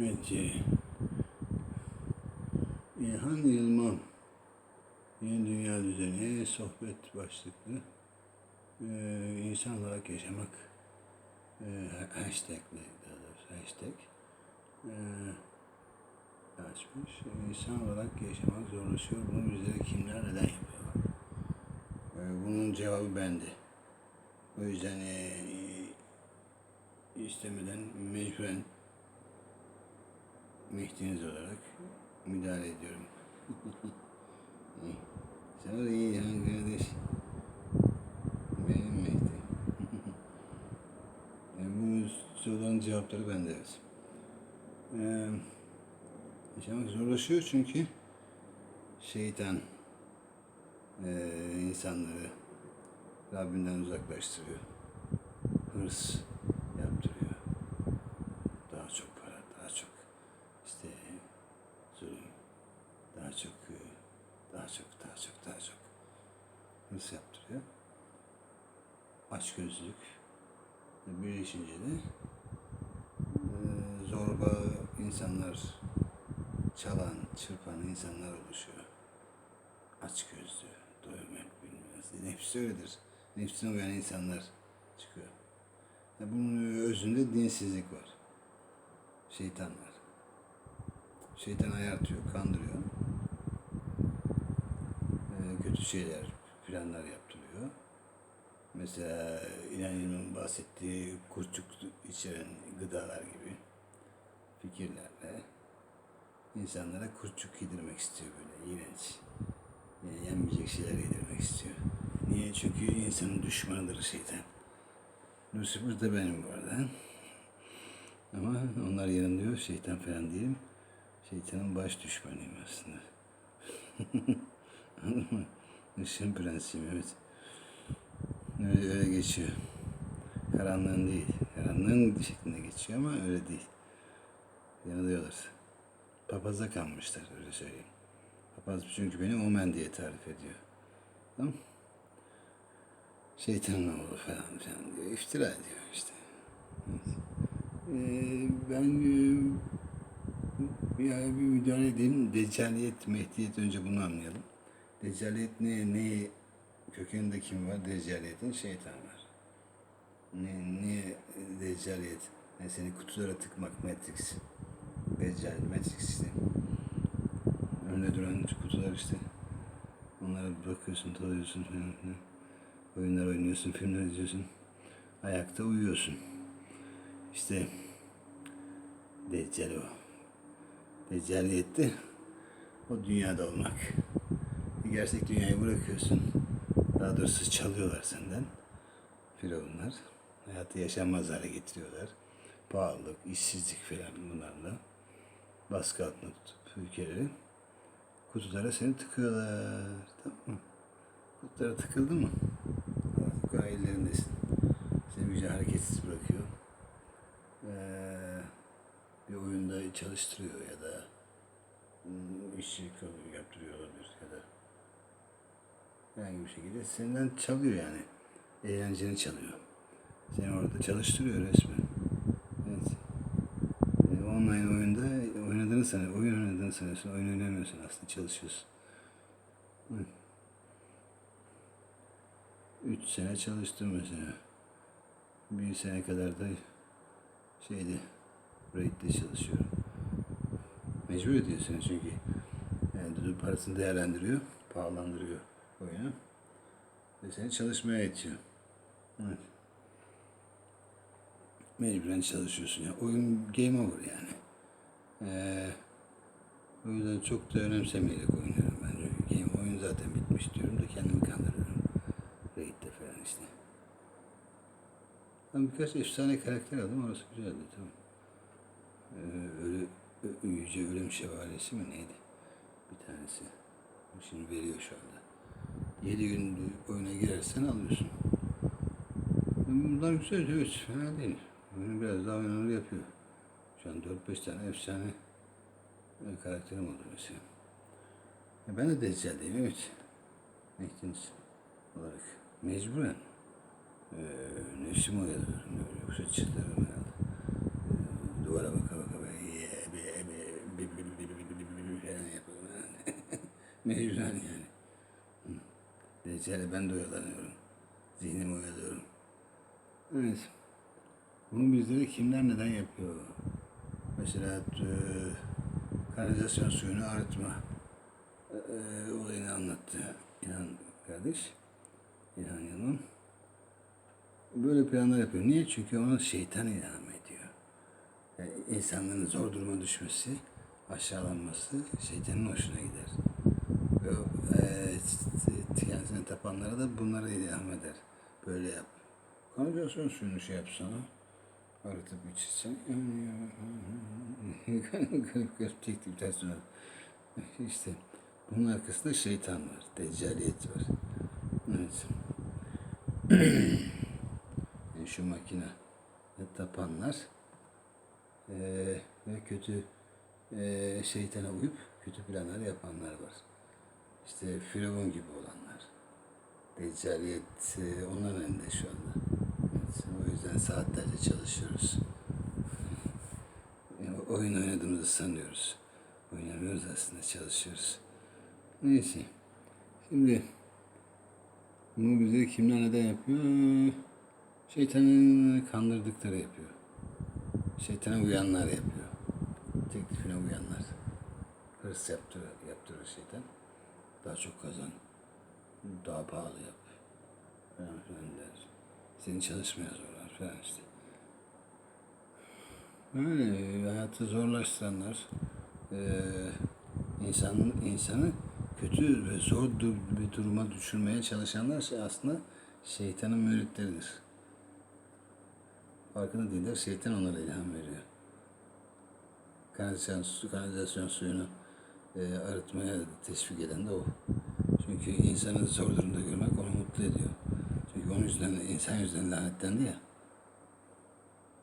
Evet, e, İlhan Yılmaz Yeni Dünya Düzeni sohbet başlıklı e, insan olarak yaşamak e, hashtag'le daha hashtag e, açmış. İnsan olarak yaşamak zorlaşıyor. Bunu bizlere kimler neden yapıyorlar? E, bunun cevabı bende. O yüzden e, istemeden mecburen Mehdi'niz olarak müdahale ediyorum. Sen de iyi yani kardeş. Benim Mehdi. yani bu soruların cevapları bende evet. Ee, yaşamak zorlaşıyor çünkü şeytan e, insanları Rabbinden uzaklaştırıyor. Hırs yaptırıyor. Daha çok para, daha çok işte zulüm, daha çok, e, daha çok, daha çok, daha çok hırs yaptırıyor. Açgözlülük birleşince de e, zorba insanlar, çalan, çırpan insanlar oluşuyor. Açgözlü, doymak bilmez. Nefsi öyledir. Nefsine uyan insanlar çıkıyor. Bunun özünde dinsizlik var. Şeytan var. Şeytan ayartıyor, kandırıyor. Ee, kötü şeyler, planlar yaptırıyor. Mesela İlhan Yılmaz'ın bahsettiği kurçuk içeren gıdalar gibi fikirlerle insanlara kurçuk yedirmek istiyor böyle iğrenç. Yani yenmeyecek şeyler yedirmek istiyor. Niye? Çünkü insanın düşmanıdır şeytan. Lucifer de benim bu arada. Ama onlar yanılıyor. Şeytan falan değilim. Şeytanın baş düşmanıyım aslında. Anladın mı? Işığın prensiyim evet. Öyle, geçiyor. Karanlığın değil. Karanlığın şeklinde geçiyor ama öyle değil. Yanılıyorlar. Papaza kanmışlar öyle söyleyeyim. Papaz çünkü beni Omen diye tarif ediyor. Tamam Şeytanın oğlu falan filan diyor. İftira ediyor işte. Ee, ben e, bir, müdahale edeyim. Deccaliyet, Mehdiyet önce bunu anlayalım. Deccaliyet ne, ne kökeninde kim var? Deccaliyetin şeytan var. Ne, niye Deccaliyet? Yani seni kutulara tıkmak Matrix. Deccal, Matrix işte. Önde duran kutular işte. Onlara bakıyorsun, talıyorsun falan filan. Oyunlar oynuyorsun, filmler izliyorsun. Ayakta uyuyorsun. İşte Deccal o. Deccaliyette o dünyada olmak. Gerçek dünyayı bırakıyorsun. Daha doğrusu çalıyorlar senden. Firavunlar. Hayatı yaşanmaz hale getiriyorlar. Pahalılık, işsizlik falan bunlarla. Baskı altında tutup ülkeleri. Kutulara seni tıkıyorlar. Tamam mı? Kutulara tıkıldı mı? Artık ellerindesin. Seni güzel hareketsiz bırakıyor. Ee, bir oyunda çalıştırıyor ya da hmm, işçilik yaptırıyor olabilir ya da herhangi bir şekilde senden çalıyor yani. Eğlenceni çalıyor. Seni orada çalıştırıyor resmen. Evet. Ee, online oyunda oynadığını sanıyorsun, oyun oynadığını sanıyorsun, oyun oynamıyorsun aslında çalışıyorsun. Evet. Üç sene çalıştım mesela. Bir sene kadar da şeyde rate'de çalışıyorum. Mecbur ediyor seni çünkü. Yani parasını değerlendiriyor, pahalandırıyor oyunu. Ve seni çalışmaya itiyor. Evet. Mecburen çalışıyorsun. Yani oyun game over yani. Ee, o yüzden çok da önemsemeyerek oynuyorum ben. Çünkü game oyun zaten bitmiş diyorum da kendimi kandırıyorum. Raid'de falan işte. Ben birkaç efsane karakter aldım. Orası güzeldi tamam. Ee, ölü, Ö- Yüce Ölüm Şevalesi mi neydi? Bir tanesi. Şimdi veriyor şu anda. 7 gün oyuna girersen alıyorsun. Bunlar güzel, evet fena değil. Bunu biraz daha oynanır yapıyor. Şu an 4-5 tane efsane karakterim oldu mesela. Ben de deccaldeyim evet. Nektiniz olarak. Mecburen. E, nefsimi oyalıyorum. Yoksa çıtlarım herhalde. E, duvara baka baka böyle. Mecburen Deccale ben de oyalanıyorum. Zihnimi oyalıyorum. Evet. Bunu bizlere kimler neden yapıyor? Mesela e, kanalizasyon suyunu arıtma e, olayını anlattı İnan kardeş. İnan Yılmaz. Böyle planlar yapıyor. Niye? Çünkü ona şeytan ilham ediyor. Yani insanların zor duruma düşmesi, aşağılanması şeytanın hoşuna gider. Ve e, tapanlara da bunları ilham eder. Böyle yap. Kanalizasyon suyunu şey yapsana. Arıtıp içirsen. Garip garip teklifler sunar. İşte bunun arkasında şeytan var. Deccaliyet var. Evet. Yani şu makine tapanlar eee, ve kötü eee, şeytana uyup kötü planlar yapanlar var. İşte Firavun gibi eee, onların elinde şu anda. O yüzden saatlerce çalışıyoruz. Yani oyun oynadığımızı sanıyoruz. Oynamıyoruz aslında çalışıyoruz. Neyse. Şimdi bunu bize kimler neden yapıyor? Şeytanın kandırdıkları yapıyor. Şeytana uyanlar yapıyor. Teklifine uyanlar. Hırs yaptırır, yaptırır şeytan. Daha çok kazan. Daha pahalı yap. Falan filan der. Seni çalışmaya zorlar falan işte. Böyle hayatı zorlaştıranlar, insanın insanı kötü ve zor bir duruma düşürmeye çalışanlar şey aslında şeytanın müritleridir. Farkında değiller, şeytan onlara ilham veriyor. Kanalizasyon, kanalizasyon suyunu eee arıtmaya teşvik eden de o. Çünkü insanı zor durumda görmek onu mutlu ediyor. Çünkü onun yüzünden, insan yüzünden lanetlendi ya.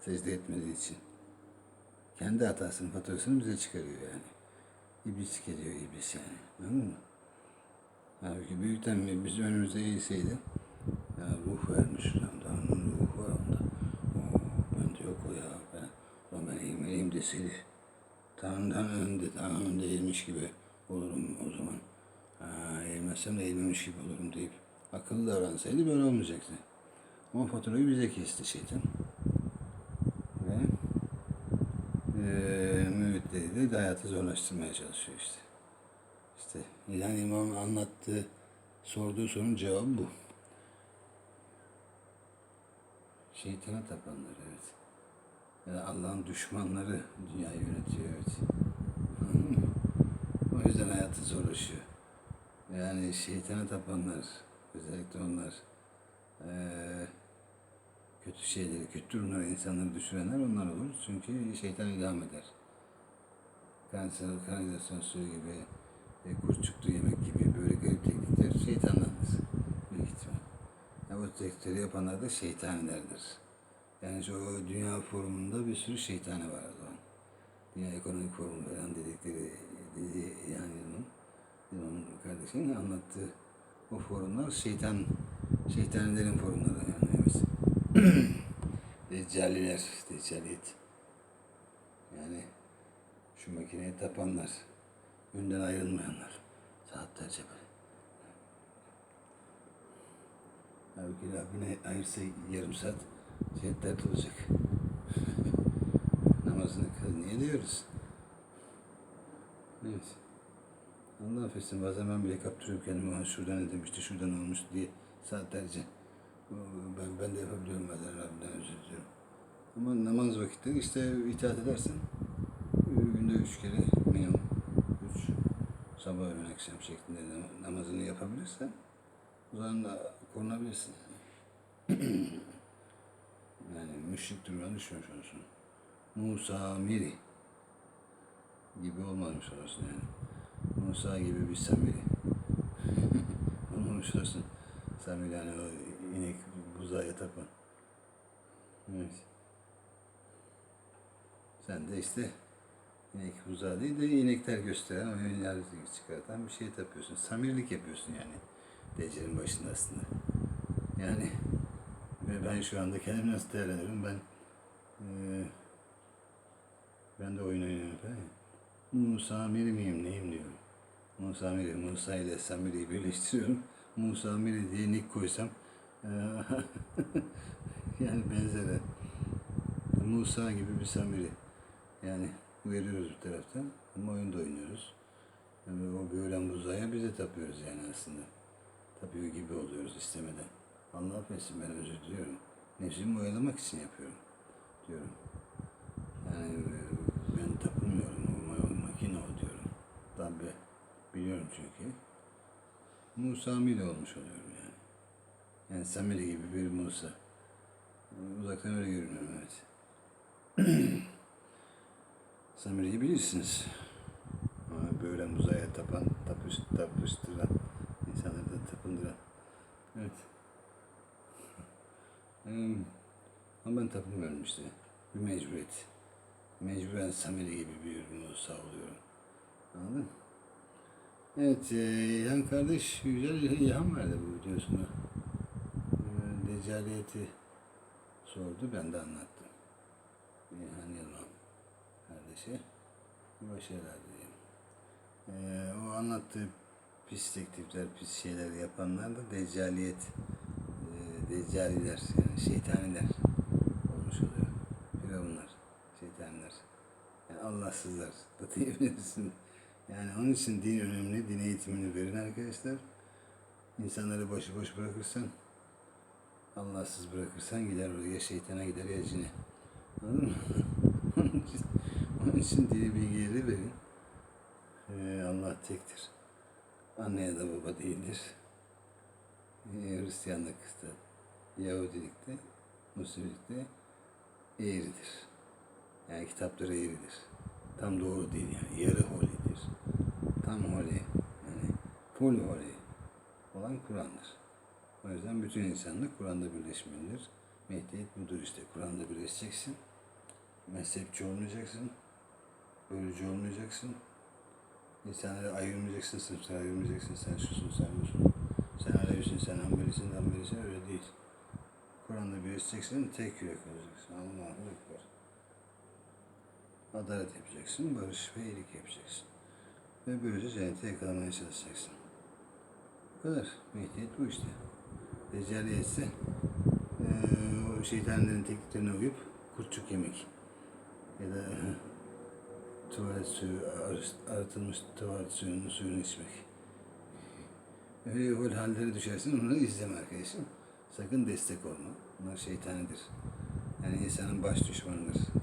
Secde etmediği için. Kendi hatasının faturasını bize çıkarıyor yani. İblis geliyor iblis yani. Anladın mı? Halbuki büyükten biz önümüzde eğilseydi ya ruh vermiş Tanrı'nın ruhu var onda. Ben de yok o ya. Ben, ulan ben eğmeliyim deseydi. Tanrı'dan önde, Tanrı'nın önünde eğilmiş gibi olurum o zaman. Ha, eğilmezsem de eğilmemiş gibi olurum deyip akıllı davransaydı böyle olmayacaktı. Ama faturayı bize kesti şeytan. Ve müritleri de hayatı zorlaştırmaya çalışıyor işte. İşte İlhan İmam'ın anlattığı, sorduğu sorunun cevabı bu. Şeytana tapanlar evet. Yani Allah'ın düşmanları dünyayı yönetiyor evet. o yüzden hayatı zorlaşıyor. Yani şeytana tapanlar, özellikle onlar eee kötü şeyleri, kötü durumlara insanları düşürenler onlar olur. Çünkü şeytan ilham eder. Kanser, kanalizasyon suyu gibi, e, kurt çıktı yemek gibi böyle garip teknikler şeytandandır. Büyük ihtimal. Ya bu teknikleri yapanlar da şeytanilerdir. Yani şu dünya forumunda bir sürü şeytani var o zaman. Dünya ekonomik forumu falan dedikleri, dedi yani onun, onun kardeşinin anlattığı o forumlar şeytan, şeytanilerin forumları yani evet. Deccaliler, deccaliyet. Yani şu makineye tapanlar, önden ayrılmayanlar. Saatlerce böyle. Halbuki Rabbine ayırsa yarım saat cihetler olacak. Namazını kıl. Niye diyoruz? Evet. Allah affetsin bazen ben bile kaptırıyorum kendimi. "Ulan Şuradan ne demişti, şuradan olmuştu diye saatlerce. Ben, ben de yapabiliyorum bazen Rabbimden özür diliyorum. Ama namaz vakitleri işte itaat edersen günde üç kere minimum üç sabah öğlen akşam şeklinde nam- namazını yapabilirsen o zaman da korunabilirsin. yani müşrik durumuna düşmemiş olursun. Musa Miri gibi olmamış olursun yani. Musa gibi bir Samiri. Olmamış olursun. Samiri yani o inek buzağa tapan. Evet. Sen de işte inek buzağı değil de inekler gösteren, o yönlerinizi çıkartan bir şey yapıyorsun. Samirlik yapıyorsun yani. Deccal'in başında aslında. Yani ben şu anda kendimi nasıl değerlendiriyorum? Ben eee ben de oyun oynuyorum falan Musa Miri miyim neyim diyorum. Musa Miri, Musa ile Samiri'yi birleştiriyorum. Musa Miri diye nick koysam eee, yani benzer. Musa gibi bir Samiri. Yani veriyoruz bir taraftan ama oyunda oynuyoruz. Yani o böyle buzaya biz de tapıyoruz yani aslında. Tapıyor gibi oluyoruz istemeden. Allah affetsin ben özür diliyorum. Nefsimi oyalamak için yapıyorum diyorum. Yani e, ben tapınmıyorum. O ma- makine o diyorum. Tabi biliyorum çünkü. Musa Mili olmuş oluyorum yani. Yani Samiri gibi bir Musa. Uzaktan öyle görünüyorum evet. Samiri'yi bilirsiniz. Ama böyle uzaya tapan, tapış, tapıştıran, insanları da tapındıran. Evet. Hmm. Ama ben tapınmıyorum işte. Bir mecburiyet. Mecburen Samiri gibi bir Musa oluyorum. Anladın? Evet, e, yan kardeş güzel ilham verdi bu videosunu. E, Deccaliyeti sordu, ben de anlattım. İlhan Yılmaz kardeşe başarılar diyeyim. E, o anlattığı pis teklifler, pis şeyler yapanlar da deccaliyet, e, deccaliler, yani şeytaniler olmuş oluyor. Firavunlar, şeytanlar. Yani Allahsızlar da diyebilirsin. Yani onun için din önemli. Din eğitimini verin arkadaşlar. İnsanları başıboş bırakırsan, Allahsız bırakırsan gider oraya şeytana gider ya cine. Onun için, dini bilgileri verin. Ee, Allah tektir. Anne ya da baba değildir. Ee, Hristiyanlıkta, Yahudilikte, Müslümanlıkta eğridir. Yani kitapları eğridir. Tam doğru değil yani. Yarı holidir. Tam holi. Yani full holi olan Kur'an'dır. O yüzden bütün insanlık Kur'an'da birleşmelidir. Mehdiyet budur işte. Kur'an'da birleşeceksin. Mezhepçi olmayacaksın. Bölücü olmayacaksın. İnsanları ayırmayacaksın, sınıflara ayırmayacaksın. Sen şusun, sen busun. Sen Alevisin, sen Hanbelisin, Hanbelisin. Öyle değil. Kur'an'da birleşeceksin, tek yürek olacaksın. Allahu Ekber. Adalet yapacaksın, barış ve iyilik yapacaksın. Ve böylece cennete yakalamaya çalışacaksın. Bu kadar. Mehdiyet bu işte. Deccaliyet ise o şeytanların tekliflerine uyup kurtçuk yemek. Ya da tuvalet suyu, arı- arıtılmış tuvalet suyunun suyunu içmek. Öyle öyle hallere düşersin, onları izleme arkadaşım. Sakın destek olma. Bunlar şeytanidir. Yani insanın baş düşmanıdır.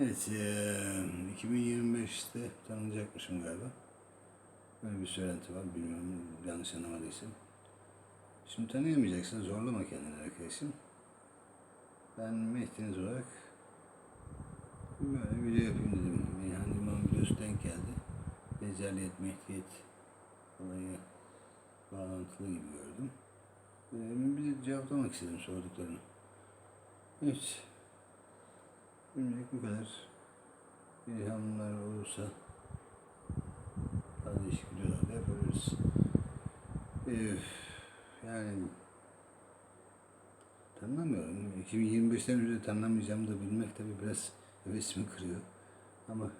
Evet, eee 2025'te tanınacakmışım galiba. Böyle bir söylenti var, bilmiyorum yanlış anlamadıysam. Şimdi tanıyamayacaksın, zorlama kendini arkadaşım. Ben Mehdi'niz olarak böyle video yapayım dedim. Yani İmam videosu denk geldi. Becerliyet, Mehdiyet olayı bağlantılı gibi gördüm. Ee, bir cevaplamak istedim sorduklarını. Evet. Şimdilik bu kadar. İlhamlar olursa daha değişik videolar da yapabiliriz. Ee, yani tanımıyorum. 2025'ten önce tanınamayacağımı da bilmek tabii biraz hevesimi kırıyor. Ama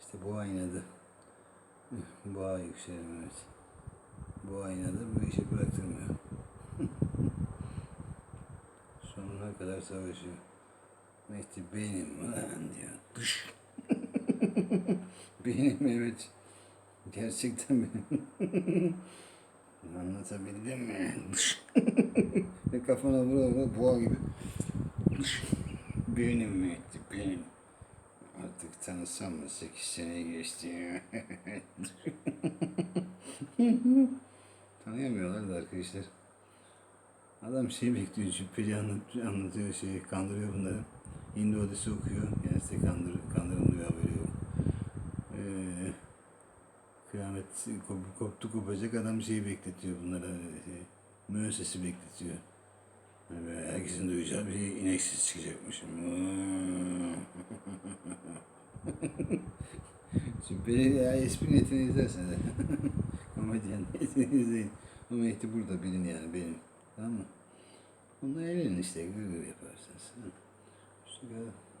işte bu aynadı. Boğa yükselen evet. Bu aynadı bu işi bıraktırmıyor. Sonuna kadar savaşıyor. Mehdi benim lan diyor. Dış. benim evet. Gerçekten benim. Anlatabildim mi? Ve kafana vura vura boğa gibi. Benim Mehdi benim. Artık tanısam mı? 8 sene geçti. Tanıyamıyorlar da arkadaşlar. Adam şey bekliyor, şüpheli anlatıyor, şeyi, kandırıyor bunları. Hindu Odisi okuyor, yani size kandır, kandırılıyor haberi yok. Ee, kıyamet kop- koptu kopacak adam şeyi bekletiyor bunlara, şey, müessesi bekletiyor. Yani herkesin duyacağı bir şey, ineksiz çıkacakmış. Şüpheli ya espri niyetini izlersen de. Komedyen niyetini izleyin. Bu Mehdi burada bilin yani benim. Tamam mı? Bununla eğlenin işte gır gır yaparsınız. Hoşçakalın.